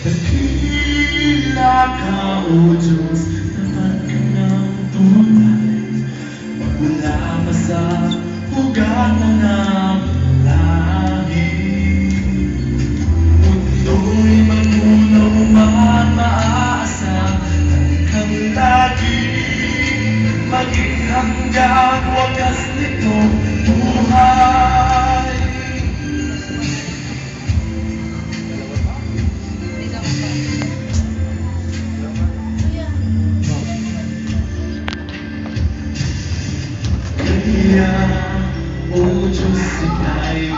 Dakila ka, O Diyos, tunay Magmula pa sa ugat ng aming lahi Mundo'y magunaw man maaasa Kang lagi Maging hanggang wakas nitong buhay O Diyos, ika'y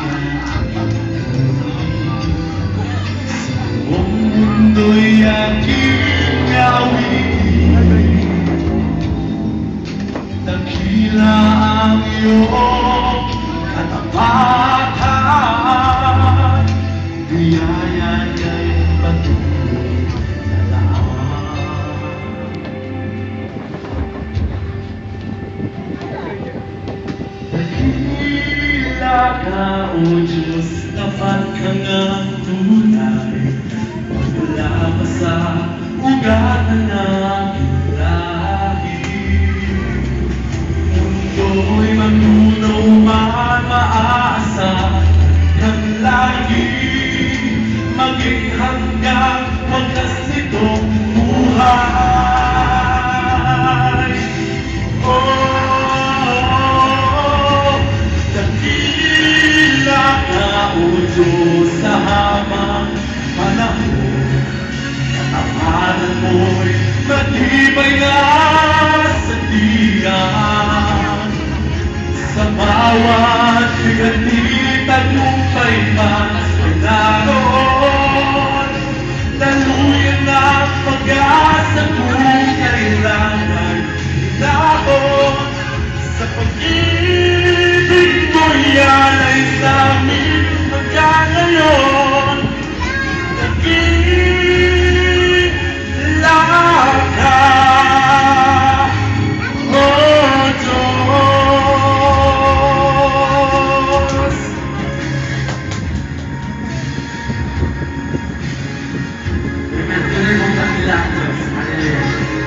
aking Dakila ka, O Diyos, tapat ka ng tunay Magmula pa sa ugat ng aking lahi Mundo'y magnunaw man mo'y matibay na sandigan Sa bawat higanit at lupa'y mas pinanoon Daluyan ang pag-asa